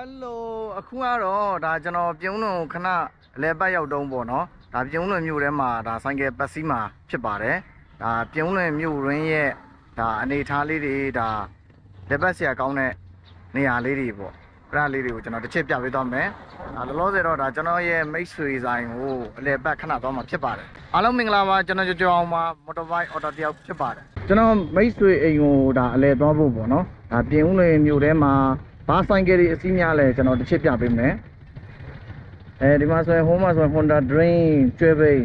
ဟယ်လိုအခုကတော့ဒါကျွန်တော်ပြုံးလုံးခဏအလဲပတ်ရောက်တုံးပေါ့နော်ဒါပြုံးလွင်မြို့ထဲမှာဒါဆိုင်ကယ်ပတ်စီးမှာဖြစ်ပါတယ်ဒါပြုံးလွင်မြို့ရင်းရဲ့ဒါအနေထားလေးတွေဒါလက်ပတ်ဆရာကောင်းတဲ့နေရာလေးတွေပေါ့အဲ့ဒါလေးတွေကိုကျွန်တော်တစ်ချက်ပြပေးသွားမယ်ဒါလောလောဆယ်တော့ဒါကျွန်တော်ရဲ့မိတ်ဆွေဆိုင်ကိုအလဲပတ်ခဏသွားမှာဖြစ်ပါတယ်အားလုံးမင်္ဂလာပါကျွန်တော်ကြော်ကြော်အောင်ပါမော်တော်ဘိုက်အော်တိုတယောက်ဖြစ်ပါတယ်ကျွန်တော်မိတ်ဆွေအိမ်ကိုဒါအလဲသွားဖို့ပေါ့နော်ဒါပြုံးလွင်မြို့ထဲမှာ ဘာဆိုင်ကယ်တွေအစီးများလဲကျွန်တော်တစ်ချက်ပြပေးမယ် အဲဒီမှာဆိုရင် home မှာဆိုရင် Honda Dream ကျွဲပိတ်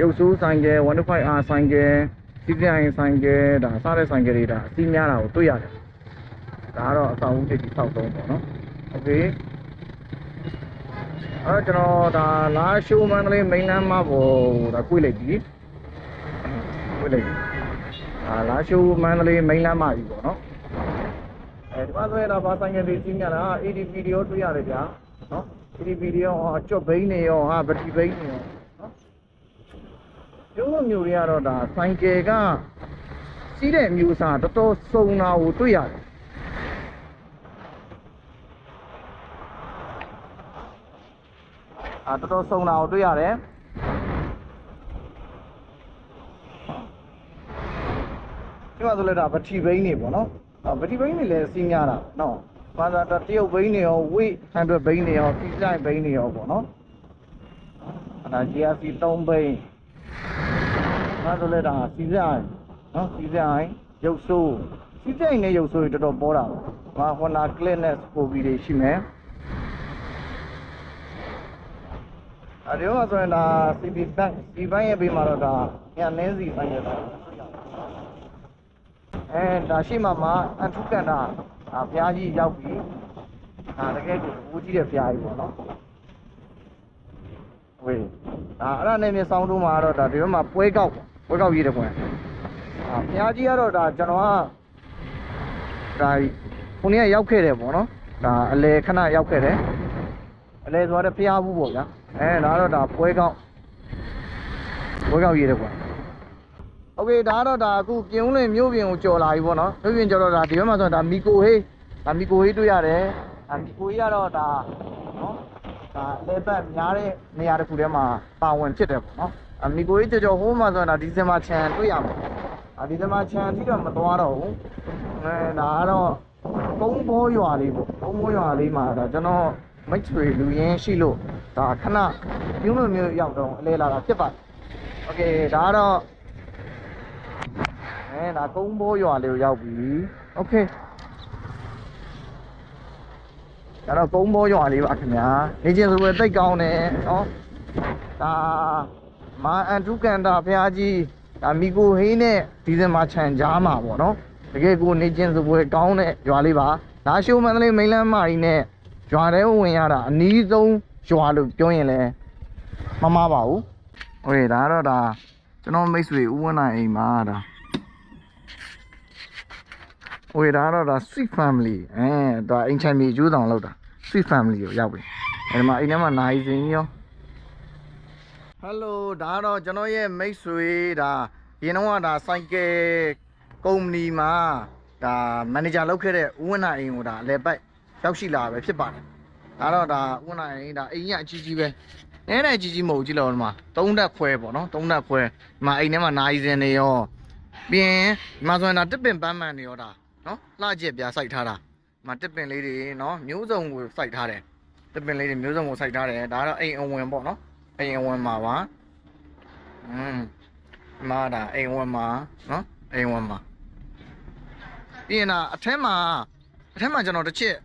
ရုပ်ဆိုးဆိုင်ကယ် 125R ဆိုင်ကယ် CPI ဆိုင်ကယ်ဒါစားတဲ့ဆိုင်ကယ်တွေဒါအစီးများတာကိုတွေ့ရတယ်ဒါကတော့အဆောင်ဦးတစ်တီဆောက်သုံးပေါ့နော်โอเคအဲ့တော့ကျွန်တော်ဒါလာရှိုးမန္တလေးမိန်းလမ်းမပေါ်ဒါကိုလိုက်ပြီကိုလိုက်ပြီဒါလာရှိုးမန္တလေးမိန်းလမ်းမကြီးပေါ့နော်အဲ ဒီမှာဆိုရင်တော့ဘာဆိုင်ကယ်တွေစီးများတာ ADP တွေရောတွေ့ရတယ်ဗျာနော် ADP တွေရောဟာကြော့ဘိန်းတွေရောဟာဗတိဘိန်းတွေရောနော်ကျုံးလိုမျိုးတွေကတော့ဒါဆိုင်ကယ်ကစီးတဲ့အမျိုးအစားတော်တော်စုံတာကိုတွေ့ရတယ်အာတော်တော်စုံတာကိုတွေ့ရတယ်ဒီမှာဆိုလဲဒါဗတိဘိန်းတွေပေါ့နော် အာဗတိဘိန်းတွေလည်းစီးများတာနော်ဘာသာတရုတ်ဘိန်းတွေရောဝိ100ဘိန်းတွေရောစီးဆိုင်ဘိန်းတွေရောပေါ့နော်အဲ့ဒါ GRC 3ဘိန်းဒါဆိုလဲဒါစီးဆိုင်နော်စီးဆိုင်ရုပ်ဆိုးစီးဆိုင်နဲ့ရုပ်ဆိုးတွေတော်တော်ပေါ်တာပါဟို Honda Click နဲ့ Scoby တွေရှိမယ်အဲဒီမှာဆိုရင်ဒါ CB Bank CB Bank ရဲ့ဘေးမှာတော့ဒါညနင်းစီဆိုင်ရတာ အဲဒါရှိမှမှာအထုကန်တာဒါဘုရားကြီးရောက်ပြီဒါတကယ်ကိုဦးကြီးတဲ့ဘုရားကြီးပေါ့နော်ဝေးဒါအဲ့ဒါနဲ့မြေဆောင်တို့မှာတော့ဒါဒီဘက်မှာပွဲကောက်ပေါ့ပွဲကောက်ရေးတဲ့ကွယ်အာဘုရားကြီးကတော့ဒါကျွန်တော်ကဒါခုနေ့ကရောက်ခဲ့တယ်ပေါ့နော်ဒါအလေခဏရောက်ခဲ့တယ်အလေဆိုတော့ဘုရားဘူးပေါ့ဗျာအဲဒါကတော့ဒါပွဲကောက်ပွဲကောက်ရေးတဲ့ကွယ် โอเคဒါကတော့ဒါအခုပြင်ဦးလွင်မြို့ပြင်ကိုကြော်လာပြီပေါ့နော်မြို့ပြင်ကြော်တော့ဒါဒီဘက်မှာဆိုတော့ဒါမီကိုဟေးဒါမီကိုဟေးတွေ့ရတယ်ဒါမီကိုဟေးကတော့ဒါနော်ဒါလေပတ်များတဲ့နေရာတစ်ခုထဲမှာပါဝင်ဖြစ်တယ်ပေါ့နော်အမီကိုဟေးကြော်ကြော်ဟိုးမှာဆိုတော့ဒါဒီဇင်ဘာချန်တွေ့ရမှာအာဒီဇင်ဘာချန်ပြီးတော့မသွားတော့ဘူးအဲဒါကတော့ကုန်းဘောရွာလေးပေါ့ကုန်းဘောရွာလေးမှာဒါကျွန်တော်မိတ်ဆွေလူရင်းရှိလို့ဒါခဏပြုံးလို့မျိုးရောက်တော့အလဲလာတာဖြစ်ပါတယ်โอเคဒါကတော့ အဲဒါကုန်းဘောရွာလေးကိုရောက်ပြီโอเคဒါတော့ကုန်းဘောရွာလေးပါခင်ဗျာနေချင်းဆိုပဲတိတ်ကောင်းတယ်နော်ဒါမာအန်တုကန်တာဘုရားကြီးဒါမီကိုဟိန်းနဲ့ဒီဇင်ဘာခြံကြားမှာပေါ့နော်တကယ်ကိုနေချင်းဆိုပဲကောင်းတဲ့ရွာလေးပါဒါရှိုးမန္တလေးမိန်းလမ်းမကြီးနဲ့ရွာထဲဝင်ရတာအနီးဆုံးရွာလို့ပြောရင်လည်းမမှားပါဘူးโอเคဒါကတော့ဒါကျွန်တော်မိတ်ဆွေဦးဝင်းနိုင်အိမ်မှာဒါ ဝေဒါတော့ဒါ sweet family အဲဒါအိမ်ချိုင်မြေကျိုးတောင်လောက်တာ sweet family ကိုရောက်ပြီအဲဒီမှာအိမ်ထဲမှာနိုင်စင်ရော Hello ဒါတော့ကျွန်တော်ရဲ့မိတ်ဆွေဒါရင်တော့ဒါစိုက်ကယ်ကုမ္ပဏီမှာဒါမန်နေဂျာလုပ်ခဲ့တဲ့ဦးဝင်းနိုင်အိမ်ကိုဒါအလဲပိုက်ရောက်ရှိလာပဲဖြစ်ပါတယ်ဒါတော့ဒါဦးဝင်းနိုင်အိမ်ဒါအိမ်ကြီးအကြီးကြီးပဲနည်းနည်းအကြီးကြီးမဟုတ်ဘူးကြည့်လို့ဒီမှာသုံးဓာတ်ခွဲပေါ့နော်သုံးဓာတ်ခွဲဒီမှာအိမ်ထဲမှာနိုင်စင်နေရောပြီးရင်ဒီမှာဆိုရင်ဒါတစ်ပင်ပန်းမှန်နေရောဒါ နော်လှကျက်ပြစိုက်ထားတာဒီမှာတစ်ပင်လေးတွေနော်မျိုးစုံကိုစိုက်ထားတယ်တစ်ပင်လေးတွေမျိုးစုံကိုစိုက်ထားတယ်ဒါကတော့အိမ်အဝင်ပေါ့နော်အိမ်အဝင်မှာပါอืมဒီမှာဒါအိမ်အဝင်မှာနော်အိမ်အဝင်မှာပြီးရင်ဒါအထက်မှာအထက်မှာကျွန်တော်တစ်ချက်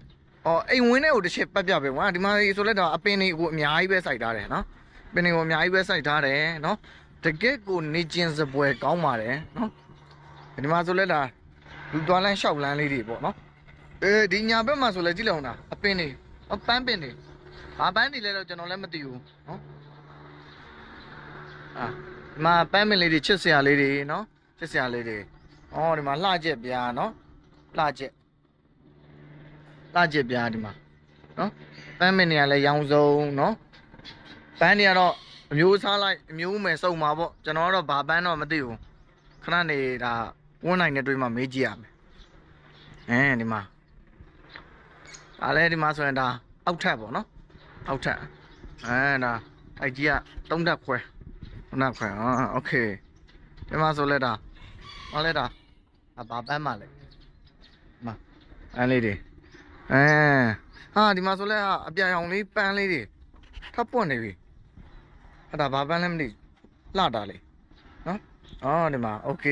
ဟောအိမ်ဝင်းထဲကိုတစ်ချက်ပတ်ပြပေးကွာဒီမှာဆိုလဲတော့အပင်တွေကိုအများကြီးပဲစိုက်ထားတယ်နော်ပင်တွေကိုအများကြီးပဲစိုက်ထားတယ်နော်တကယ့်ကိုနေကျင်စပွဲကောင်းပါတယ်နော်ဒီမှာဆိုလဲဒါ လူသွားလန်းလျှောက်လန်းလေးတွေပေါ့နော်အဲဒီညာဘက်မှာဆိုလဲကြည့်လောက်တာအပင်တွေအပန်းပင်တွေဘာပန်းတွေလဲတော့ကျွန်တော်လည်းမသိဘူးနော်အာဒီမှာပန်းပင်လေးတွေချစ်စရာလေးတွေနော်ချစ်စရာလေးတွေဩဒီမှာလှကျက်ပြားနော်လှကျက်လှကျက်ပြားဒီမှာနော်ပန်းပင်တွေကလည်းရောင်စုံနော်ပန်းတွေကတော့အမျိုးအစားလိုက်အမျိုးမယ်စုံမှာပေါ့ကျွန်တော်ကတော့ဘာပန်းတော့မသိဘူးခဏနေဒါ ဝန်းနိုင်တဲ့တွေးမှမေးကြည့်ရမယ်အဲဒီမှာ အားလဲဒီမှာဆိုရင်ဒါအောက်ထပ်ပေါ့နော်အောက်ထပ်အဲဒါတိုက်ကြီးကသုံးထပ်ခွဲသုံးထပ်ခွဲအာโอเคဒီမှာဆိုလဲဒါဟောလဲဒါအဘာပန်းမလဲမအဲလေးတွေအဲဟာဒီမှာဆိုလဲဟာအပြာရောင်လေးပန်းလေးတွေထပ်ပွင့်နေပြီအဲ့ဒါဘာပန်းလဲမသိလှတာလေနော်အော်ဒီမှာโอเค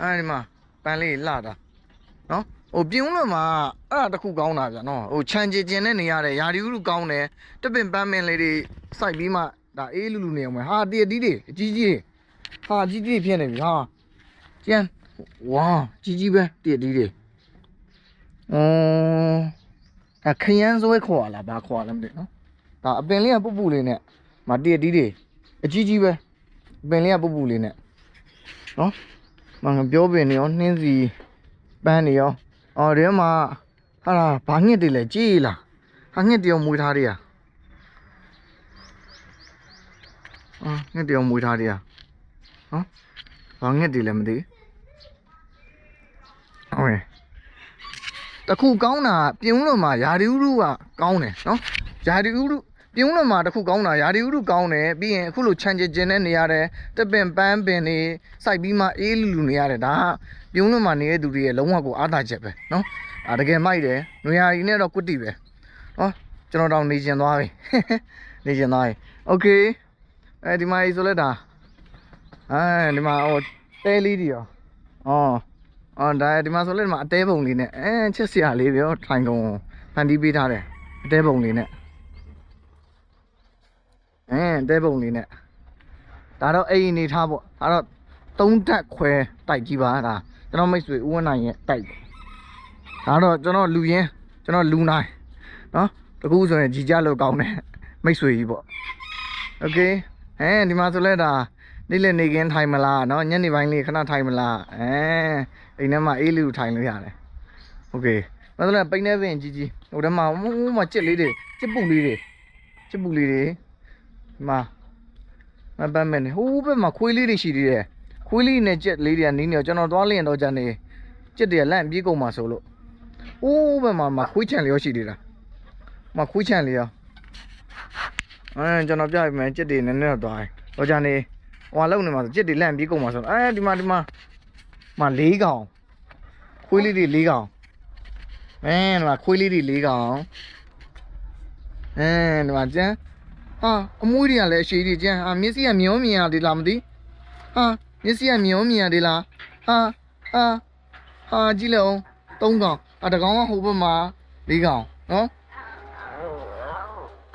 အဲဒီမှာပန်းလေးလှတာနော်ဟိုပြုံးလို့မှာအဲ့ဒါတစ်ခုကောင်းတာဗျာနော်ဟိုခြံကျင်ကျင်နဲ့နေရတယ်ယာဒီဥလူကောင်းတယ်တပင်ပန်းမင်းလေးတွေစိုက်ပြီးမှဒါအေးလူလူနေအောင်မယ်ဟာတရတီးတွေအကြီးကြီးတွေဟာအကြီးကြီးတွေဖြစ်နေပြီဟာကျန်ဝါကြီးကြီးပဲတရတီးတွေအင်းအခရမ်းစွဲခေါ်လာဘာခေါ်လဲမသိနော်ဒါအပင်လေးကပုပ်ပုလေးနဲ့မတရတီးတွေအကြီးကြီးပဲအပင်လေးကပုပ်ပုလေးနဲ့နော် မငါပြောပင်နေရောနှင်းစီ ပန်းနေရောအော်ဒီမှာဟာလာဘာငှက်တွေလဲကြည်လားဟာငှက်တယောမွေးထားတယ်อ่ะအာငှက်တယောမွေးထားတယ်อ่ะဟမ်ဘာငှက်တွေလဲမသိဟုတ်ရဲ့တခုကောင်းတာပြုံးလို့မှာယာဒီဥရုကကောင်းတယ်နော်ယာဒီဥရု ပြုံးလို့မှာတခုကောင်းတာယာဒီဥရုကောင်းတယ်ပြီးရင်အခုလိုခြံကျင်ကျင်နဲ့နေရတယ်တပင်ပန်းပင်နေစိုက်ပြီးမှအေးလူလူနေရတယ်ဒါက ပြုံးလို့မှနေတဲ့သူတွေရဲ့လုံးဝကိုအားသာချက်ပဲနော်အာတကယ်မိုက်တယ်နွေရာကြီးနဲ့တော့ကွတ်တီပဲဟောကျွန်တော်တောင်နေကျင်သွားပြီ နေကျင်သွားပြီโอเคအဲဒီမှာဆိုလဲဒါအဲဒီမှာဟိုတဲလေးတွေရောအော်အော်ဒါဒီမှာဆိုလဲဒီမှာအတဲပုံလေးနဲ့အဲချက်စရာလေးပြောထိုင်ကုန်ဖန်တီးပေးထားတယ်အတဲပုံလေးနဲ့ အဲအတဲပုံလေးနဲ့ဒါတော့အိမ်အနေထားပေါ့ဒါတော့ သုံးတက်ခွဲတိုက်ကြီးပါဒါကျွန်တော်မိတ်ဆွေဦးဝင်းနိုင်ရဲ့တိုက်ဒါတော့ကျွန်တော်လူရင်းကျွန်တော်လူနိုင်နော်တကူဆိုရင်ကြီးကြလို့ကောင်းတယ်မိတ်ဆွေကြီးပေါ့โอเคအဲဒီမှာဆိုလဲဒါနေ့လည်နေခင်းထိုင်မလားနော်ညနေပိုင်းလေးခဏထိုင်မလားအဲအိမ်ထဲမှာအေးလူထိုင်လို့ရတယ်โอเคမဆိုလဲပိန်းနေပင်ကြီးကြီးဟိုထဲမှာဟိုမှာကြစ်လေးတွေကြစ်ပုတ်လေးတွေကြစ်ပုတ်လေးတွေဒီ မှာမပန်းမဲနေဟိုဘက်မှာခွေးလေးတွေရှိသေးတယ်ခွေးလေးနဲ့ကြက်လေးတွေကနင်းနေတော့ကျွန်တော်သွားလျင်တော့ကြနေကြက်တွေကလန့်ပြေးကုန်မှာဆိုလို့အိုးဘယ်မှာမှာခွေးချန်လျောရှိသေးတာမခွေးချန်လျောအဲကျွန်တော်ပြပြမယ်ကြက်တွေနည်းနည်းတော့သွားတယ်တော့ကြနေဟိုကလုံနေမှာဆိုကြက်တွေလန့်ပြေးကုန်မှာဆိုတော့အဲဒီမှာဒီမှာမှာ၄ကောင်ခွေးလေးတွေ၄ကောင်အဲဒီမှာခွေးလေးတွေ၄ကောင်အဲဒီမှာကျန် ဟာအမွှေးတွေကလည်းအရှိကြီးကျန်အာမျက်စိကမျောမြင်ရတယ်လားမသိ ဟာမျက်စိကမြုံမြင်ရတယ်လားဟာဟာဟာကြည့်လိုက်အောင်သုံးကောင်အတကောင်ကဟိုဘက်မှာ၄ကောင်နော်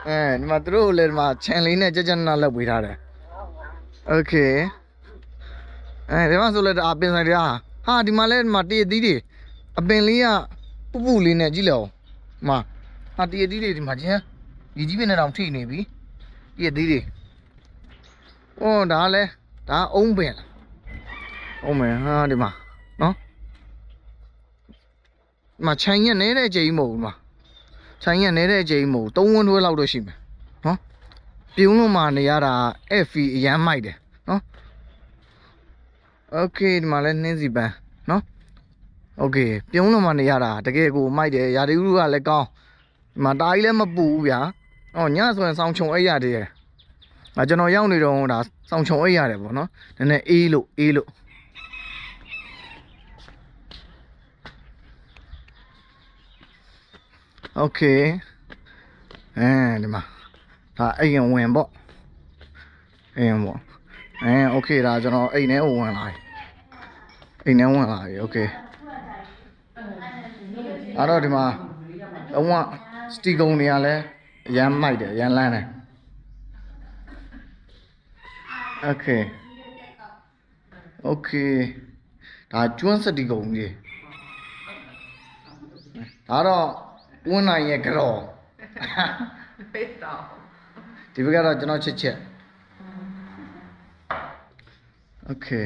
အဲဒီမှာသူတို့လည်းဒီမှာခြံလေးနဲ့ကြက်ကြက်နာလောက်ပေးထားတယ်โอเคအဲဒီမှာဆိုလည်းဒါအပင်ဆိုင်တရားဟာဒီမှာလည်းဒီမှာတရသီးတွေအပင်လေးကပူပူလေးနဲ့ကြည့်လိုက်အောင်ဒီမှာဟာတရသီးတွေဒီမှာကျန်ဒီကြီးပင်နဲ့တောင်ထိနေပြီ ပြည့်သေးတယ်။အော်ဒါလဲဒါအုံးပင်လား။အုံးပင်ဟာဒီမှာနော်။မချိုင်ရနေတဲ့ကြိမ်မဟုတ်ဘူးမှာ။ချိုင်ရနေတဲ့ကြိမ်မဟုတ်သုံးဝန်းတွဲလောက်တော့ရှိမယ်။နော်။ပြုံးလို့မှနေရတာ FE အရမ်းမိုက်တယ်နော်။ Okay ဒီမှာလဲနှင်းစီပန်းနော်။ Okay ပြုံးလို့မှနေရတာတကယ်ကိုမိုက်တယ်ရာသီဥတုကလည်းကောင်းဒီမှာတာကြီးလည်းမပူဘူးဗျာ။ အော်ညဆိုရင်စောင်းချုံအိတ်ရတည်း ။ငါကျွန်တော်ရောက်နေတော့ဒါစောင်းချုံအိတ်ရတယ်ပေါ့နော်။နည်းနည်းအေးလို့အေးလို့โอเคအဲဒီမှာဒါအိမ်ဝင်ပေါ့အိမ်ပေါ့အဲโอเคဒါကျွန်တော်အိမ်ထဲကိုဝင်လာပြီအိမ်ထဲဝင်လာပြီโอเคအဲ့တော့ဒီမှာအဝစတီကုံတွေကလည်း အရမ်းမိုက်တယ်အရမ်းလန်းတယ် Okay. Okay. ဒါကျွန်းစတီကုံကြီးဒါတော့ဝန်းနိုင်ရဲ့ကြော်没到。ဒီဘက်ကတော့ကျွန်တော်ချစ်ချက် Okay